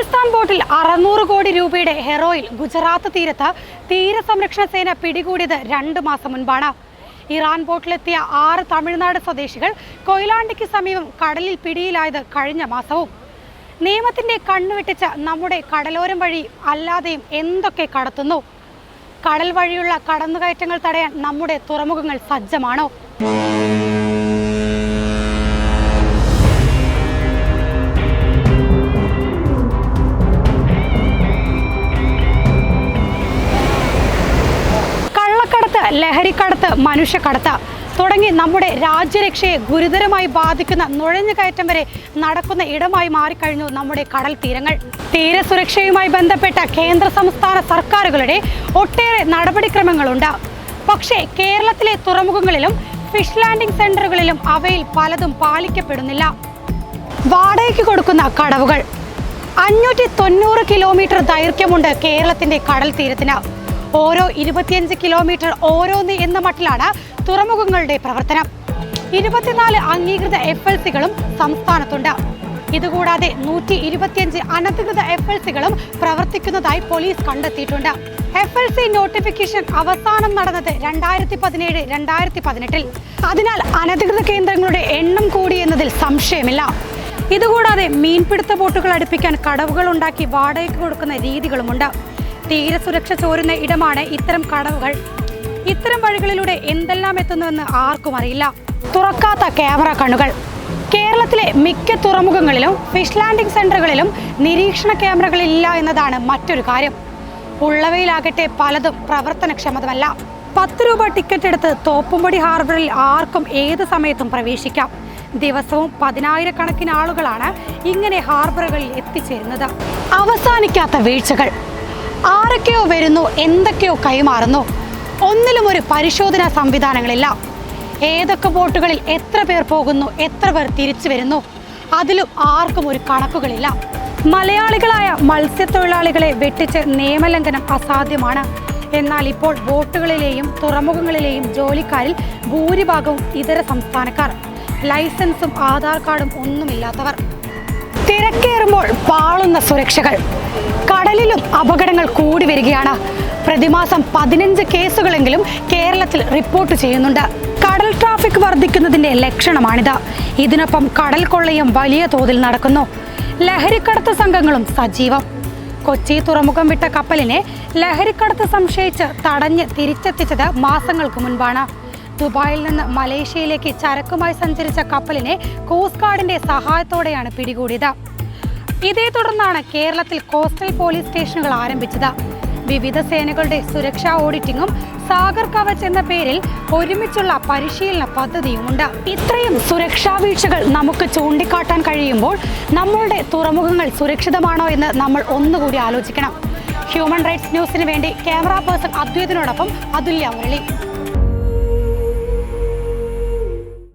പാകിസ്ഥാൻ ബോട്ടിൽ അറുന്നൂറ് കോടി രൂപയുടെ ഹെറോയിൽ ഗുജറാത്ത് തീരത്ത് തീരസംരക്ഷണ സേന പിടികൂടിയത് രണ്ട് മാസം മുൻപാണ്. ഇറാൻ ബോട്ടിലെത്തിയ ആറ് തമിഴ്നാട് സ്വദേശികൾ കൊയിലാണ്ടിക്ക് സമീപം കടലിൽ പിടിയിലായത് കഴിഞ്ഞ മാസവും. നിയമത്തിന്റെ കണ്ണുവെട്ടിച്ച് നമ്മുടെ കടലോരം വഴി അല്ലാതെയും എന്തൊക്കെ കടത്തുന്നു? കടൽ വഴിയുള്ള കടന്നുകയറ്റങ്ങൾ തടയാൻ നമ്മുടെ തുറമുഖങ്ങൾ സജ്ജമാണോ? മനുഷ്യക്കടത്ത്. തുടങ്ങി നമ്മുടെ രാജ്യരക്ഷയെ ഗുരുതരമായി ബാധിക്കുന്ന നുഴഞ്ഞുകയറ്റം വരെ നടക്കുന്ന ഇടമായി മാറിക്കഴിഞ്ഞു നമ്മുടെ കടൽ തീരങ്ങൾ. തീരസുരക്ഷയുമായി ബന്ധപ്പെട്ട കേന്ദ്ര സംസ്ഥാന സർക്കാരുകളുടെ ഒട്ടേറെ നടപടിക്രമങ്ങളുണ്ട്. പക്ഷേ കേരളത്തിലെ തുറമുഖങ്ങളിലും ഫിഷ് ലാൻഡിംഗ് സെന്ററുകളിലും അവയിൽ പലതും പാലിക്കപ്പെടുന്നില്ല വാടകയ്ക്ക് കൊടുക്കുന്ന കടവുകൾ. അഞ്ഞൂറ്റി തൊണ്ണൂറ് കിലോമീറ്റർ ദൈർഘ്യമുണ്ട് കേരളത്തിന്റെ കടൽ തീരത്തിന്. ഓരോ ഇരുപത്തിയഞ്ച് കിലോമീറ്റർ ഓരോന്ന് എന്ന മട്ടിലാണ് തുറമുഖങ്ങളുടെ പ്രവർത്തനം. ഇരുപത്തിനാല് അംഗീകൃത എഫ് എൽ സികളും സംസ്ഥാനത്തുണ്ട്. ഇതുകൂടാതെ നൂറ്റി ഇരുപത്തിയഞ്ച് അനധികൃത എഫ് എൽ സികളും പ്രവർത്തിക്കുന്നതായി പോലീസ് കണ്ടെത്തിയിട്ടുണ്ട്. എഫ് എൽ സി നോട്ടിഫിക്കേഷൻ അവസാനം നടന്നത് രണ്ടായിരത്തി പതിനേഴ് രണ്ടായിരത്തി പതിനെട്ടിൽ അതിനാൽ അനധികൃത കേന്ദ്രങ്ങളുടെ എണ്ണം കൂടി എന്നതിൽ സംശയമില്ല. ഇതുകൂടാതെ മീൻപിടുത്ത ബോട്ടുകൾ അടുപ്പിക്കാൻ കടവുകൾ ഉണ്ടാക്കി വാടകയ്ക്ക് കൊടുക്കുന്ന രീതികളുമുണ്ട്. തീരസുരക്ഷ ചോരുന്ന ഇടമാണ് ഇത്തരം കടവുകൾ. ഇത്തരം വഴികളിലൂടെ എന്തെല്ലാം എത്തുന്നുവെന്ന് ആർക്കും അറിയില്ല. തുറക്കാത്ത ക്യാമറ കണ്ണുകൾ. കേരളത്തിലെ മിക്ക തുറമുഖങ്ങളിലും ഫിഷ് ലാൻഡിംഗ് സെന്ററുകളിലും നിരീക്ഷണ ക്യാമറകളില്ല എന്നതാണ് മറ്റൊരു കാര്യം. ഉള്ളവയിലാകട്ടെ പലതും പ്രവർത്തനക്ഷമതമല്ല. പത്ത് രൂപ ടിക്കറ്റ് എടുത്ത് തോപ്പുംപടി ഹാർബറിൽ ആർക്കും ഏത് സമയത്തും പ്രവേശിക്കാം. ദിവസവും പതിനായിരക്കണക്കിന് ആളുകളാണ് ഇങ്ങനെ ഹാർബറുകളിൽ എത്തിച്ചേരുന്നത്. അവസാനിക്കാത്ത വീഴ്ചകൾ. ആരൊക്കെയോ വരുന്നു എന്തൊക്കെയോ കൈമാറുന്നു. ഒന്നിലും ഒരു പരിശോധനാ സംവിധാനങ്ങളില്ല. ഏതൊക്കെ ബോട്ടുകളിൽ എത്ര പേർ പോകുന്നു എത്ര പേർ തിരിച്ചു വരുന്നു അതിലും ആർക്കും ഒരു കണക്കുകളില്ല. മലയാളികളായ മത്സ്യത്തൊഴിലാളികളെ വെട്ടിച്ച് നിയമലംഘനം അസാധ്യമാണ്. എന്നാൽ ഇപ്പോൾ ബോട്ടുകളിലെയും തുറമുഖങ്ങളിലെയും ജോലിക്കാരിൽ ഭൂരിഭാഗവും ഇതര സംസ്ഥാനക്കാർ. ലൈസൻസും ആധാർ കാർഡും ഒന്നുമില്ലാത്തവർ. തിരക്കേറുമ്പോൾ പാളുന്ന സുരക്ഷകൾ. കടലിലും അപകടങ്ങൾ കൂടി വരികയാണ്. പ്രതിമാസം പതിനഞ്ച് കേസുകളെങ്കിലും കേരളത്തിൽ റിപ്പോർട്ട് ചെയ്യുന്നുണ്ട്. കടൽ ട്രാഫിക് വർദ്ധിക്കുന്നതിന്റെ ലക്ഷണമാണിത്. ഇതിനൊപ്പം കടൽ കൊള്ളയും വലിയ തോതിൽ നടക്കുന്നു. ലഹരിക്കടത്ത് സംഘങ്ങളും സജീവം. കൊച്ചി തുറമുഖം വിട്ട കപ്പലിനെ ലഹരിക്കടത്ത് സംശയിച്ച് തടഞ്ഞ് തിരിച്ചെത്തിച്ചത് മാസങ്ങൾക്ക് മുൻപാണ്. ദുബായിൽ നിന്ന് മലേഷ്യയിലേക്ക് ചരക്കുമായി സഞ്ചരിച്ച കപ്പലിനെ കോസ്റ്റ് ഗാർഡിന്റെ സഹായത്തോടെയാണ് പിടികൂടിയത്. ഇതേ തുടർന്നാണ് കേരളത്തിൽ കോസ്റ്റൽ പോലീസ് സ്റ്റേഷനുകൾ ആരംഭിച്ചത്. വിവിധ സേനകളുടെ സുരക്ഷാ ഓഡിറ്റിംഗും സാഗർ കവച് എന്ന പേരിൽ ഒരുമിച്ചുള്ള പരിശീലന പദ്ധതിയുമുണ്ട്. ഇത്രയും സുരക്ഷാ വീഴ്ചകൾ നമുക്ക് ചൂണ്ടിക്കാട്ടാൻ കഴിയുമ്പോൾ നമ്മളുടെ തുറമുഖങ്ങൾ സുരക്ഷിതമാണോ എന്ന് നമ്മൾ ഒന്നുകൂടി ആലോചിക്കണം. ഹ്യൂമൻ റൈറ്റ്സ് ന്യൂസിന് വേണ്ടി ക്യാമറ പേഴ്സൺ അദ്വൈതിനോടൊപ്പം അതുല്യ മുരളി.